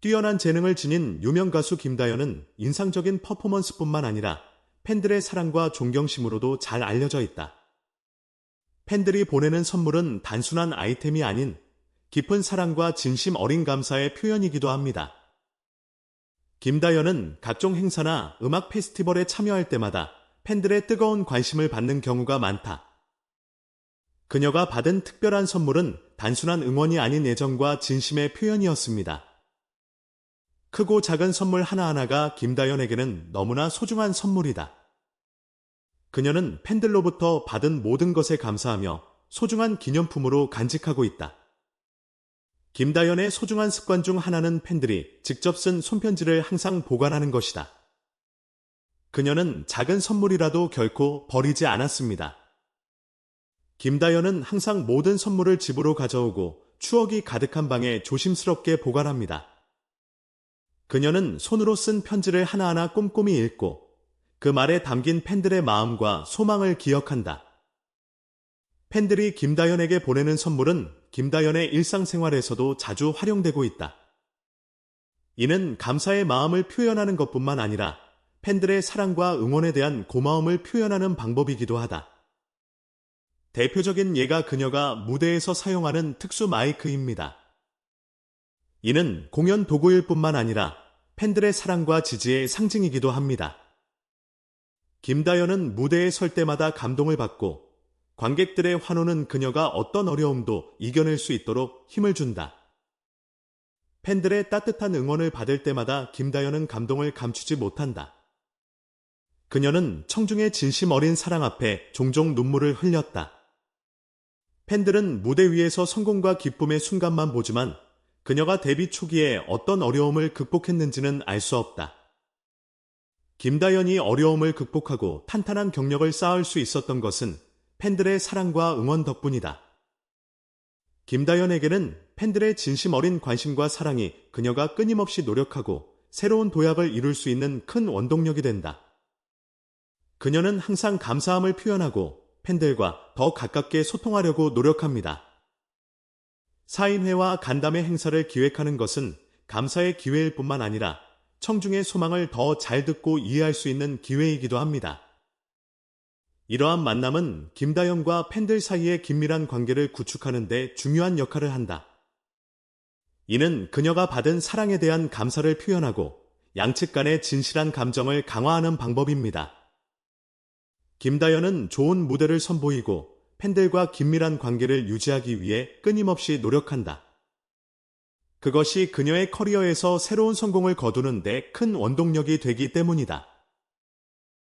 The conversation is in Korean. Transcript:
뛰어난 재능을 지닌 유명 가수 김다연은 인상적인 퍼포먼스뿐만 아니라 팬들의 사랑과 존경심으로도 잘 알려져 있다. 팬들이 보내는 선물은 단순한 아이템이 아닌 깊은 사랑과 진심 어린 감사의 표현이기도 합니다. 김다연은 각종 행사나 음악 페스티벌에 참여할 때마다 팬들의 뜨거운 관심을 받는 경우가 많다. 그녀가 받은 특별한 선물은 단순한 응원이 아닌 애정과 진심의 표현이었습니다. 크고 작은 선물 하나하나가 김다연에게는 너무나 소중한 선물이다. 그녀는 팬들로부터 받은 모든 것에 감사하며 소중한 기념품으로 간직하고 있다. 김다연의 소중한 습관 중 하나는 팬들이 직접 쓴 손편지를 항상 보관하는 것이다. 그녀는 작은 선물이라도 결코 버리지 않았습니다. 김다연은 항상 모든 선물을 집으로 가져오고 추억이 가득한 방에 조심스럽게 보관합니다. 그녀는 손으로 쓴 편지를 하나하나 꼼꼼히 읽고 그 말에 담긴 팬들의 마음과 소망을 기억한다. 팬들이 김다연에게 보내는 선물은 김다연의 일상생활에서도 자주 활용되고 있다. 이는 감사의 마음을 표현하는 것뿐만 아니라 팬들의 사랑과 응원에 대한 고마움을 표현하는 방법이기도 하다. 대표적인 예가 그녀가 무대에서 사용하는 특수 마이크입니다. 이는 공연 도구일 뿐만 아니라 팬들의 사랑과 지지의 상징이기도 합니다. 김다연은 무대에 설 때마다 감동을 받고 관객들의 환호는 그녀가 어떤 어려움도 이겨낼 수 있도록 힘을 준다. 팬들의 따뜻한 응원을 받을 때마다 김다연은 감동을 감추지 못한다. 그녀는 청중의 진심 어린 사랑 앞에 종종 눈물을 흘렸다. 팬들은 무대 위에서 성공과 기쁨의 순간만 보지만 그녀가 데뷔 초기에 어떤 어려움을 극복했는지는 알 수 없다. 김다연이 어려움을 극복하고 탄탄한 경력을 쌓을 수 있었던 것은 팬들의 사랑과 응원 덕분이다. 김다연에게는 팬들의 진심 어린 관심과 사랑이 그녀가 끊임없이 노력하고 새로운 도약을 이룰 수 있는 큰 원동력이 된다. 그녀는 항상 감사함을 표현하고 팬들과 더 가깝게 소통하려고 노력합니다. 사인회와 간담회 행사를 기획하는 것은 감사의 기회일 뿐만 아니라 청중의 소망을 더 잘 듣고 이해할 수 있는 기회이기도 합니다. 이러한 만남은 김다영과 팬들 사이의 긴밀한 관계를 구축하는 데 중요한 역할을 한다. 이는 그녀가 받은 사랑에 대한 감사를 표현하고 양측 간의 진실한 감정을 강화하는 방법입니다. 김다연은 좋은 무대를 선보이고 팬들과 긴밀한 관계를 유지하기 위해 끊임없이 노력한다. 그것이 그녀의 커리어에서 새로운 성공을 거두는 데 큰 원동력이 되기 때문이다.